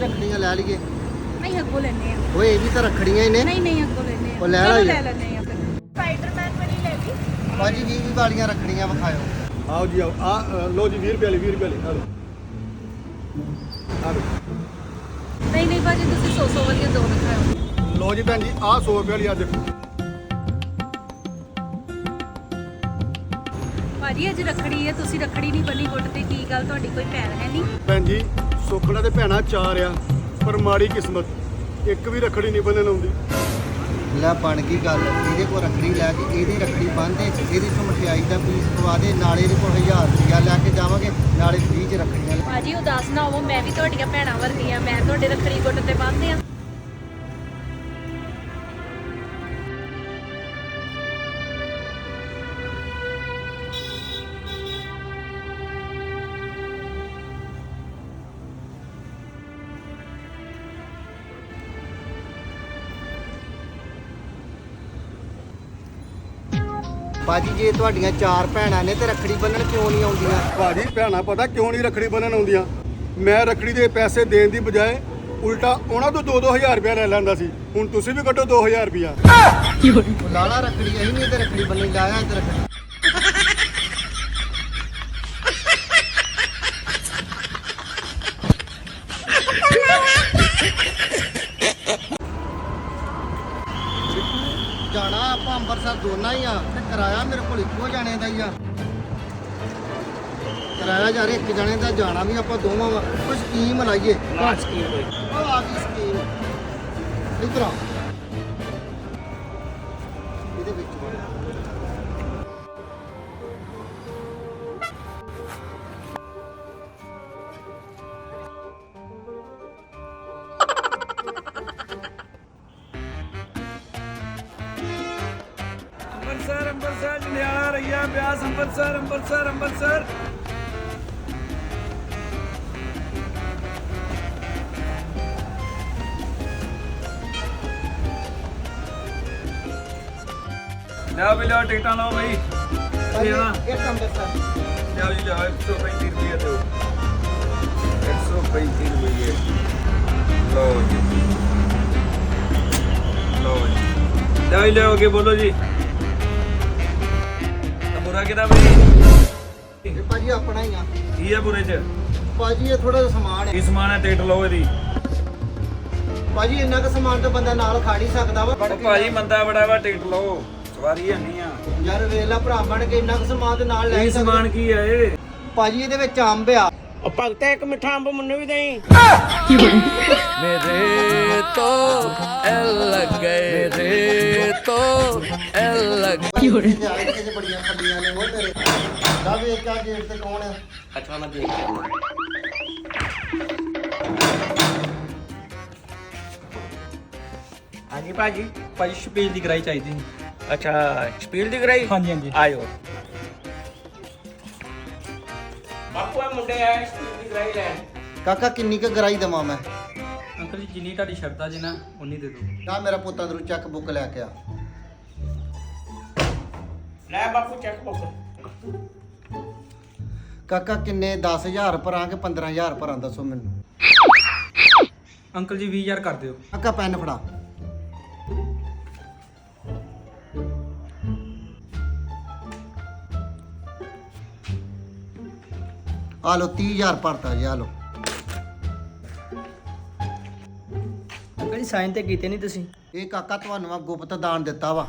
ਵੀ ਰੱਖੜੀਆਂ ਲੈ ਲਈਏ। ਨਹੀਂ ਅੱਗੋਂ ਲੈਣੇ ਆ। ਓਏ ਇਹ ਵੀ ਤਾਂ ਰੱਖੜੀਆਂ ਹੀ ਨੇ। ਨਹੀਂ ਨਹੀਂ ਅੱਗੋਂ ਲੈਣੇ ਆ। ਉਹ ਲੈ ਲਓ ਲੈ ਲੈਣੇ ਆ ਫਿਰ। ਸਪਾਈਡਰਮੈਨ ਵਾਲੀ ਲੈ ਲਈ। ਭਾਜੀ 20 20 ਵਾਲੀਆਂ ਰੱਖੜੀਆਂ ਵਿਖਾਇਓ। ਆਓ ਜੀ ਆਓ। ਆ ਲਓ ਜੀ 20 ਰੁਪਏ ਵਾਲੀ 20 ਰੁਪਏ ਵਾਲੀ ਆ ਲਓ। ਆ ਲਓ। ਨਹੀਂ ਨਹੀਂ ਭਾਜੀ ਤੁਸੀਂ 100 100 ਵਾਲੀਆਂ ਦੋ ਰਖਾਓ ਲਓ ਜੀ ਭੈਣ ਜੀ ਆ 100 ਰੁਪਏ ਵਾਲੀ ਆ ਦੇਖੋ। ਭਾਜੀ ਅੱਜ ਰੱਖੜੀ ਹੈ ਤੁਸੀਂ ਰੱਖੜੀ ਨਹੀਂ ਬੰਨੀ ਗੁੱਟ ਤੇ। ਕੀ ਗੱਲ? ਤੁਹਾਡੀ ਕੋਈ ਭੈਣ ਹੈ ਨਹੀਂ? ਭੈਣ ਜੀ ਸੁੱਖਣਾ ਤੇ ਭੈਣਾ ਚਾਰ ਆ ਪਰ ਮਾੜੀ ਕਿਸਮਤ। ਇੱਕ ਵੀ ਰੱਖੜੀ ਨਹੀਂ ਬੰਨਣ ਆਉਂਦੀ। ਲੈ ਬਣ ਗਈ ਗੱਲ। ਇਹਦੇ ਕੋਲ ਰੱਖੜੀ ਲੈ ਕੇ ਇਹਦੀ ਰੱਖੜੀ ਬੰਨ੍ਹਦੇ ਇਹਦੀ ਤੋਂ ਮਠਿਆਈ ਦਾ ਪੀਸ ਪਵਾ ਦੇ ਨਾਲੇ ਇਹਦੇ ਕੋਲ 1000 ਰੁਪਇਆ ਲੈ ਕੇ ਜਾਵਾਂਗੇ ਨਾਲੇ ਫ੍ਰੀ ਚ ਰੱਖੜੀਆਂ ਲੈ- ਭਾਜੀ ਉਦਾਸ ਨਾ ਹੋਵੋ ਮੈਂ ਵੀ ਤੁਹਾਡੀਆਂ ਭੈਣਾਂ ਵਰਗੀ ਆ ਮੈਂ ਤੁਹਾਡੇ ਰੱਖੜੀ ਗੁੱਟ ਤੇ ਬੰਨ੍ਹਦੇ ਆ। ਭਾਜੀ ਜੇ ਤੁਹਾਡੀਆਂ ਚਾਰ ਭੈਣਾਂ ਨੇ ਤੇ ਰੱਖੜੀ ਬੰਨਣ ਕਿਉਂ ਨਹੀਂ ਆਉਂਦੀਆਂ? ਭਾਜੀ ਭੈਣਾ ਪਤਾ ਕਿਉਂ ਨਹੀਂ ਰੱਖੜੀ ਬੰਨਣ ਆਉਂਦੀਆਂ? ਮੈਂ ਰੱਖੜੀ ਦੇ ਪੈਸੇ ਦੇਣ ਦੀ ਬਜਾਏ ਉਲਟਾ ਉਹਨਾਂ ਤੋਂ 2-2000 ਰੁਪਏ ਲੈ ਲੈਂਦਾ ਸੀ। ਹੁਣ ਤੁਸੀਂ ਵੀ ਕੱਢੋ 2000 ਰੁਪਇਆ। ਲਾਲਾ ਰੱਖੜੀ ਅਸੀਂ ਨਹੀਂ ਤੇ ਰੱਖੜੀ ਬੰਨਣ ਲਾਇਆ ਤੇ ਰੱਖੜੀ ਜਾਣਾ ਆਪਾਂ ਅੰਮ੍ਰਿਤਸਰ ਦੋਨਾਂ ਹੀ ਆ ਤੇ ਕਿਰਾਇਆ ਮੇਰੇ ਕੋਲ ਇੱਕੋ ਜਾਣੇ ਦਾ ਹੀ ਆ। ਕਿਰਾਇਆ ਯਾਰ ਇੱਕ ਜਾਣੇ ਦਾ ਜਾਣਾ ਵੀ ਆਪਾਂ ਦੋਵਾਂ ਵਾ। ਕੋਈ ਸਕੀਮ ਲਾਈਏ। ਨਾ ਸਕੀਮ ਉਹ ਆ ਗਈ ਸਕੀਮ। ਇਧਰ ਆ। ਇਹਦੇ ਵਿੱਚ। ਅੰਮ੍ਰਿਤਸਰ ਅੰਮ੍ਰਿਤਸਰ ਜੰਡਿਆਲਾ ਰਈਆ ਬਿਆਸ ਅੰਮ੍ਰਿਤਸਰ ਅੰਮ੍ਰਿਤਸਰ ਅੰਮ੍ਰਿਤਸਰ। ਲਿਆ ਵੀ ਲਿਆ ਟਿਕਟਾਂ ਲਓ ਬਈ। ਇਹ ਨਾ? ਇੱਕ ਅੰਮ੍ਰਿਤਸਰ ਲਿਆਓ ਜੀ 135 ਰੁਪਏ ਦਿਓ। 135 ਰੁਪਏ ਲਓ ਜੀ। ਲਓ ਜੀ। ਜੀ ਲਿਆਓ ਅੱਗੇ ਬੋਲੋ ਜੀ। ਧੋਖਾ ਕਿਹਦਾ ਬਈ। ਇਹ ਭਾਜੀ ਆਪਣਾ ਹੀ ਆ। ਕੀ ਆ ਬੁਰੇ ਚ? ਭਾਜੀ ਇਹ ਥੋੜਾ ਜਿਹਾ ਸਮਾਨ ਹੈ। ਕੀ ਸਮਾਨ ਹੈ ਟਿਕਟ ਲਓ ਇਹਦੀ। ਭਾਜੀ ਇੰਨਾ ਕੁ ਸਮਾਨ ਤਾਂ ਬੰਦਾ ਨਾਲ ਖਾ ਨਹੀਂ ਸਕਦਾ ਵਾ। ਉਹ ਭਾਜੀ ਮੰਦਾ ਬੜਾ ਵਾ ਟਿਕਟ ਲਓ। ਸਵਾਰੀ ਹੈ ਨਹੀਂ ਆ। ਯਾਰ ਵੇਲਾ ਭਰਾ ਬਣ ਕੇ ਇੰਨਾ ਕੁ ਸਮਾਨ ਤੇ ਨਾਲ ਲੈ ਇਹ ਸਮਾਨ ਕੀ ਆ ਇਹ? ਭਾਜੀ ਇਹਦੇ ਵਿੱਚ ਅੰਬ ਆ। ਉਹ ਇੱਕ ਮਿੱਠਾ ਅੰਬ ਮੈਨੂੰ ਵੀ ਦੇਈ। ਮੇਰੇ ਤੋਂ ਐ ਲੱਗੇ। ਮੇਰੇ ਯਾਰ ਕਿਤੇ ਬੜੀਆਂ ਖੱਲੀਆਂ ਨੇ ਉਹ ਤੇਰੇ ਦਾ ਵੇਖ ਕੇ ਗੇਟ ਤੇ ਕੌਣ ਆ अच्छा मैं देख के आता ਹਾਂਜੀ ਭਾਜੀ ਭਾਜੀ ਸ਼ਪੀਲ ਦੀ ਗਰਾਈ ਚਾਹੀਦੀ ਸੀ अच्छा स्पीड दिख रही ਹਾਂਜੀ ਹਾਂਜੀ आयो बापू मुंडे आए स्पीड दिख रही लैंड ਕਾਕਾ ਕਿੰਨੀ ਕੁ ਗਰਾਈ ਦਵਾਂ ਮੈਂ ਅੰਕਲ ਜੀ ਜਿੰਨੀ ਤੁਹਾਡੀ ਸ਼ਰਧਾ ਜੀ ਨਾ ਉਨੀ ਦੇ ਦਿਓ। ਆ ਮੇਰਾ ਪੁੱਤ ਅੰਦਰੋਂ ਚੱਕ ਬੁੱਕ ਲੈ ਕੇ ਆ। ਲੈ ਬਾਪੂ ਚੈੱਕ ਬੁੱਕ। ਕਾਕਾ ਕਿੰਨੇ? 10000 ਭਰਾਂ ਕਿ 15000 ਭਰਾਂ ਦੱਸੋ ਮੈਨੂੰ। ਅੰਕਲ ਜੀ 20000 ਕਰ ਦਿਓ। ਕਾਕਾ ਪੈਨ ਫੜਾ। ਆ ਲੋ 30000 ਭਰਤਾ ਜੀ ਆ ਲੋ ਜੀ ਸਾਈਨ ਤੇ ਕੀਤੇ ਨਹੀਂ ਤੁਸੀਂ। ਇਹ ਕਾਕਾ ਤੁਹਾਨੂੰ ਆ ਗੁਪਤ ਦਾਨ ਦਿੱਤਾ ਵਾ।